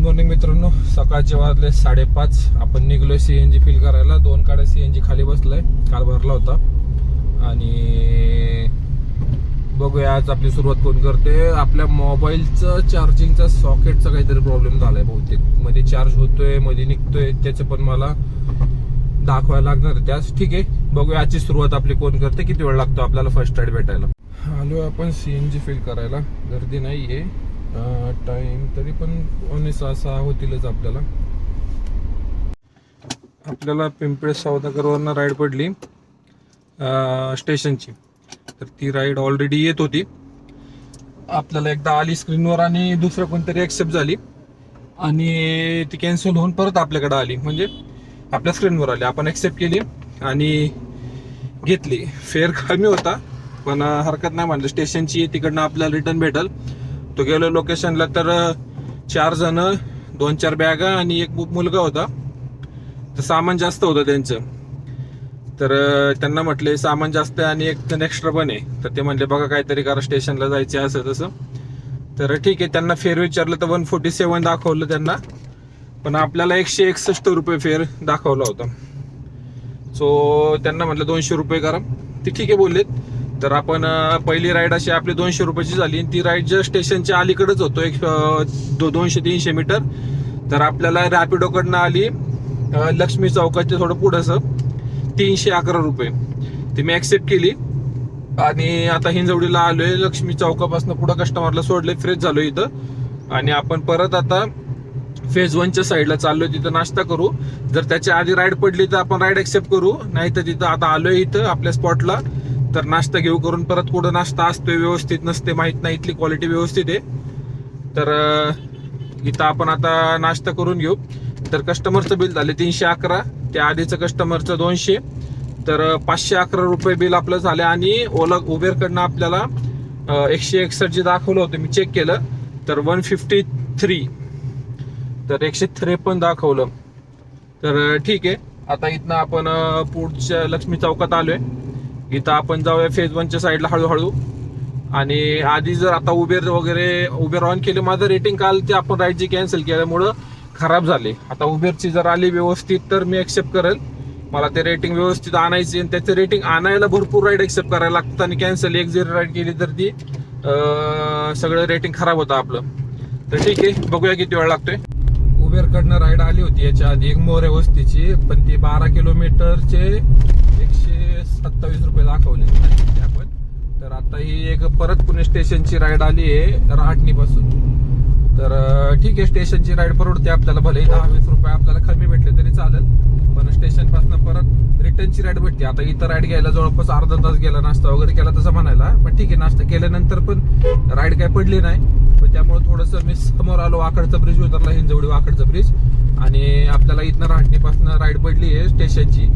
Morning मित्रांनो. सकाळचे वाजले साडेपाच. आपण निघलोय सीएनजी फिल करायला. दोन काड्या सीएनजी खाली बसलाय. काल भरला होता. आणि बघूया आज आपली सुरुवात कोण करते. आपल्या मोबाईलचं चार्जिंगचा सॉकेटचा काहीतरी प्रॉब्लेम झालाय बहुतेक. मध्ये चार्ज होतोयमध्ये निघतोय त्याचं पण मला दाखवायला लागणार आहे. त्यास ठीक आहे. बघूया आजची सुरुवात आपली कोण करते. किती वेळ लागतो आपल्याला फर्स्ट एड भेटायला? आलो आपण सीएनजी फिल करायला. गर्दी नाही आहे टाइम तरी पण पावणे सहा सहा होतीलच आपल्याला. आपल्याला पिंपळे सौदागरवरनं राईड पडली स्टेशनची तर ती राईड ऑलरेडी येत होती. आपल्याला एकदा आली स्क्रीनवर आणि दुसरं कोणतरी ॲक्सेप्ट झाली. आणि ती कॅन्सल होऊन परत आपल्याकडे आली. म्हणजे आपल्या स्क्रीनवर आली. आपण ॲक्सेप्ट केली आणि घेतली. फेअर कमी होता पण हरकत नाही म्हणलं. स्टेशनची तिकडनं आपल्याला रिटर्न भेटल. तो गेलो लोकेशनला तर चार जण दोन चार बॅगा आणि एक मुलगा होता. तर सामान जास्त होतं त्यांचं. तर त्यांना म्हटले सामान जास्त आहे आणि एक जण एक्स्ट्रा पण आहे. तर ते म्हणले बघा काहीतरी करा स्टेशनला जायचे असं तसं. तर ठीक आहे त्यांना फेअर विचारलं तर वन फोर्टी सेवन दाखवलं त्यांना. पण आपल्याला एकशे एकसष्ट रुपये फेअर दाखवला होता. सो त्यांना म्हटलं दोनशे रुपये करा. ते ठीक आहे बोललेत. तर आपण पहिली राईड अशी आपली दोनशे रुपयाची झाली आणि ती राईड जस्ट स्टेशनच्या अलीकडेच होतो एक दो दोनशे तीनशे मीटर. तर आपल्याला रॅपिडोकडनं आली लक्ष्मी चौकाच्या थोडं पुढंसं तीनशे अकरा रुपये. ती मी ऍक्सेप्ट केली. आणि आता हिंजवडीला आलोय लक्ष्मी चौकापासून पुढं कस्टमरला सोडले फ्रेश झालो इथं. आणि आपण परत आता फेज वनच्या साईडला चाललोय तिथं नाश्ता करू. जर त्याच्या आधी राईड पडली तर आपण राईड ऍक्सेप्ट करू. नाही तर तिथं आता आलोय इथं आपल्या स्पॉटला तर नाश्ता घेऊ करून परत कुठं नाश्ता असतोय व्यवस्थित नसते माहीत नाही इथली क्वालिटी व्यवस्थित आहे. तर इथं आपण आता नाश्ता करून घेऊ. तर कस्टमरचं बिल झाले तीनशे अकरा त्या आधीचं कस्टमरचं दोनशे. तर पाचशे अकरा रुपये बिल आपलं झालं आणि ओला उबेरकडनं आपल्याला एकशे एकसष्ट जे दाखवलं होतं मी चेक केलं. तर वन फिफ्टी थ्री तर एकशे त्रेपन्न दाखवलं. तर ठीक आहे. आता इथनं आपण पुढच्या लक्ष्मी चौकात आलो आहे इथं आपण जाऊया फेज वनच्या साईडला हळूहळू. आणि आधी जर आता उबेर वगैरे उबेर ऑन केले माझं रेटिंग काल ते आपण राईडची कॅन्सल केल्यामुळं खराब झाले. आता उबेरची जर आली व्यवस्थित तर मी ॲक्सेप्ट करेल. मला ते रेटिंग व्यवस्थित आणायची आणि त्याचं रेटिंग आणायला भरपूर राईड ॲक्सेप्ट करायला लागतं आणि कॅन्सल एक जरी राईड केली तर ती सगळं रेटिंग खराब होतं आपलं. तर ठीक आहे बघूया किती वेळ लागतोय. उबेरकडनं राईड आली होती याच्या आधी एक मोरे वस्तीची पण ती बारा किलोमीटरचे सत्तावीस रुपये दाखवले. आपण तर आता ही एक परत पुणे स्टेशनची राईड आली आहे रहाटणी पासून. तर ठीक आहे स्टेशनची राईड परवडते आपल्याला भले दहा वीस रुपये आपल्याला कमी भेटले तरी चालेल. पण स्टेशनपासून परत रिटर्नची राईड भेटते. आता इथं राईड घ्यायला जवळपास अर्धा तास गेला नाश्ता वगैरे केला तसं म्हणायला. पण ठीक आहे नाश्ता केल्यानंतर पण राईड काय पडली नाही. पण त्यामुळे थोडंसं मी समोर आलो वाकडचा ब्रिज उतरला हिंजवडी वाकडचा ब्रिज आणि आपल्याला इथनं राहटणीपासून राईड पडली आहे स्टेशनची.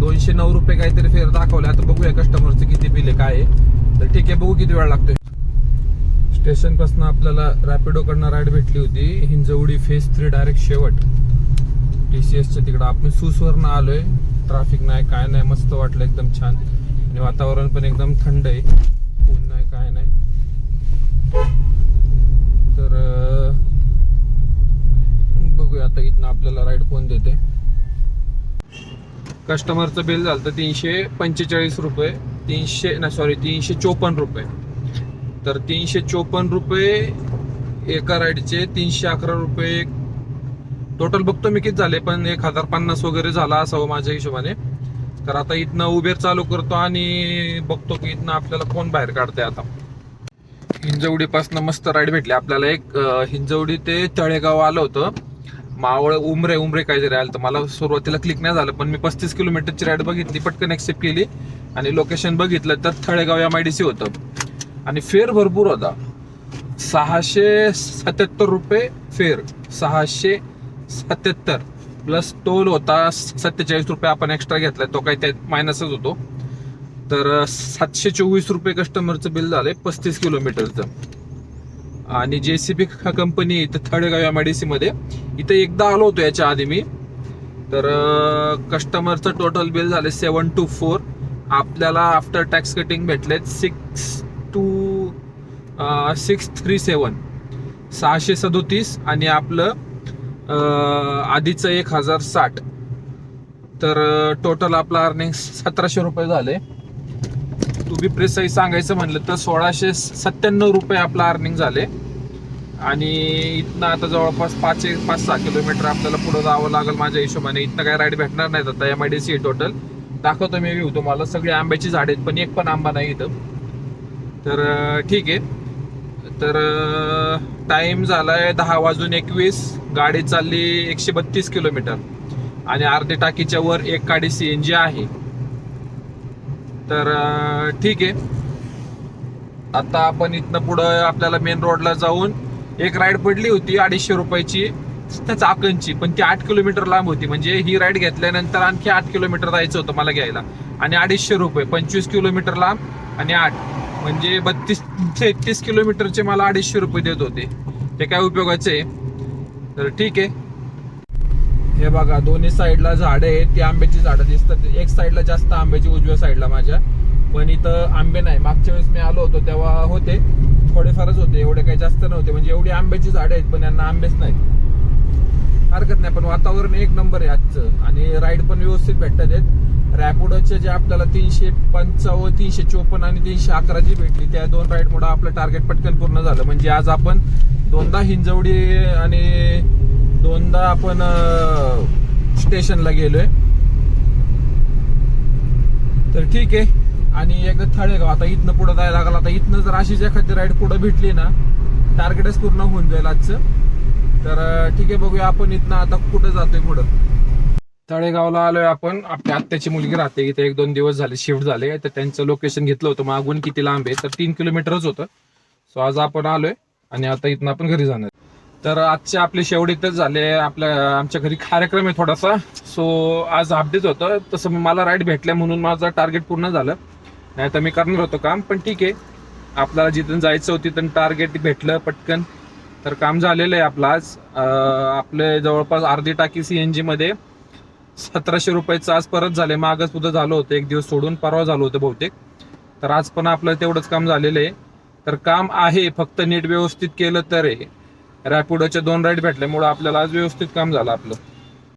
दोनशे नऊ रुपये काहीतरी फेअर दाखवले. आता बघूया कस्टमरचं किती बिल आहे काय आहे. तर ठीक आहे बघू किती वेळ लागतोय. स्टेशनपासून आपल्याला रॅपिडो कडनं राईड भेटली होती. हिंजवडी फेस थ्री डायरेक्ट शेवट. टीसीएसच्या तिकडं. आपण सुसवरनं आलोय. ट्रॅफिक नाही काय नाही. मस्त वाटलं एकदम छान. आणि वातावरण पण एकदम थंड आहे. ऊन नाही काय नाही. तर बघूया आता इथनं आपल्याला राईड कोण देते. कस्टमरचं बिल झालं तर तीनशे पंचेचाळीस रुपये तीनशे ना सॉरी तीनशे चोपन्न रुपये. तर तीनशे चोपन्न रुपये एका राईडचे तीनशे अकरा रुपये टोटल बघतो मी किती झाले पण एक हजार पन्नास वगैरे झाला असावं माझ्या हिशोबाने. तर आता इथनं उबेर चालू करतो आणि बघतो की इथनं आपल्याला कोण बाहेर काढते आता. हिंजवडीपासनं मस्त राईड भेटली. आपल्याला एक हिंजवडी ते तळेगाव आलं होतं. मावळ उमरे उमरे काहीतरी आलं तर मला सुरुवातीला क्लिक नाही झालं पण मी पस्तीस किलोमीटरची राईड बघितली पटकन एक्सेप्ट केली आणि लोकेशन बघितलं तर Talegaon M I D C होतं. आणि फेअर भरपूर होता. सहाशे सत्याहत्तर रुपये फेअर सहाशे सत्याहत्तर प्लस टोल होता. सत्तेचाळीस रुपये आपण एक्स्ट्रा घेतला तो काही त्यात मायनसच होतो. तर सातशे चोवीस रुपये कस्टमरचं बिल झालं आहे पस्तीस किलोमीटरचं. आणि जेसीबी कंपनी इथं थर्डगाव एम आय डी सी मध्ये. इथं एकदा आलो होतो याच्या आधी मी. तर कस्टमरचं टोटल बिल झाले सेवन टू फोर आपल्याला आफ्टर टॅक्स कटिंग भेटले six two six three seven सहाशे सदोतीस आणि आपलं आधीचं एक हजार साठ. तर टोटल आपला अर्निंग सतराशे रुपये झाले. टू बी प्रिसाईज सांगायचं म्हणलं तर सोळाशे सत्त्याण्णव रुपये आपला अर्निंग झाले. आणि इथनं आता जवळपास पाच एक पाच सहा किलोमीटर आपल्याला पुढं जावं लागेल माझ्या हिशोबाने. इथनं काय राईड भेटणार नाहीत आता M I D C total दाखवतो मी व्ह्यू तुम्हाला. सगळी आंब्याची झाडे आहेत पण एक पण आंबा नाही इथं. तर ठीक आहे. तर टाईम झाला आहे दहा वाजून एकवीस. गाडी चालली एकशे बत्तीस किलोमीटर. आणि अर्धे टाकीच्या वर एक गाडी सी एन जी आहे. तर ठीक आहे. आता आपण इथनं पुढं आपल्याला मेन रोडला जाऊन एक राईड पडली होती अडीचशे रुपयाची. चाकणची पण ती आठ किलोमीटर लांब होती. म्हणजे ही राईड घेतल्यानंतर आणखी आठ किलोमीटर जायचं होतं मला घ्यायला. आणि अडीचशे रुपये पंचवीस किलोमीटर लांब आणि आठ. म्हणजे बत्तीस तेहतीस किलोमीटरचे मला अडीचशे रुपये देत होते. ते काय उपयोगाचे तर ठीक आहे. हे बघा दोन्ही साईडला झाडं आहेत ती आंब्याची झाडं दिसतात. एक साईडला जास्त आंब्याची उजव्या साईडला माझ्या. पण इथं आंबे नाही. मागच्या वेळेस मी आलो होतो तेव्हा होते. थोडेफारच होते एवढे काही जास्त नव्हते. म्हणजे एवढी आंब्याची झाडं आहेत पण यांना आंबेच नाहीत. हरकत नाही पण वातावरण एक नंबर आहे आजचं. आणि राईड पण व्यवस्थित भेटतात आहेत. रॅपिडोचे जे आपल्याला तीनशे पंचावन्न तीनशे चोपन्न आणि तीनशे अकरा जी भेटली त्या दोन राईडमुळं आपलं टार्गेट पटकन पूर्ण झालं. म्हणजे आज आपण दोनदा हिंजवडी आणि दोनदा आपण स्टेशनला गेलोय. तर ठीक आहे. आणि एक थळेगाव आता इथनं पुढे जायला लागला आता इथनं जर अशीच एखादी राईड पुढे भेटली ना टार्गेटच पूर्ण होऊन जाईल आजचं. तर ठीक आहे बघूया आपण इथनं आता कुठं जातोय पुढं. तळेगावला आलोय आपण. आपल्या आत्याची मुलगी राहते इथे. एक दोन दिवस झाले शिफ्ट झाले. तर त्यांचं लोकेशन घेतलं होतं. मागून किती लांब आहे? तर तीन किलोमीटरच होतं. सो आज आपण आलोय. आणि आता इथनं आपण घरी जाणार तर आजचे आपले शेवटीतच झाले. आपल्या आमच्या घरी कार्यक्रम आहे थोडासा. सो आज अपडेट होतं. तसं मला राईट भेटल्या म्हणून माझं टार्गेट पूर्ण झालं. नाही तर मी करणार होतो काम पण ठीक आहे. आपल्याला जिथून जायचं होतं तिथून टार्गेट भेटलं पटकन. तर काम झालेलं आहे आपलं आज. आपले जवळपास अर्धी टाकी सी एन जीमध्ये सतराशे रुपयाचं आज परत झाले मागच सुद्धा झालं होतं. एक दिवस सोडून परवा झालं होतं बहुतेक. तर आज पण आपलं तेवढंच काम झालेलं आहे. तर काम आहे फक्त नीट व्यवस्थित केलं तर आहे. रॅपिडोचे दोन राईड भेटल्यामुळे आपल्याला आज व्यवस्थित काम झालं आपलं.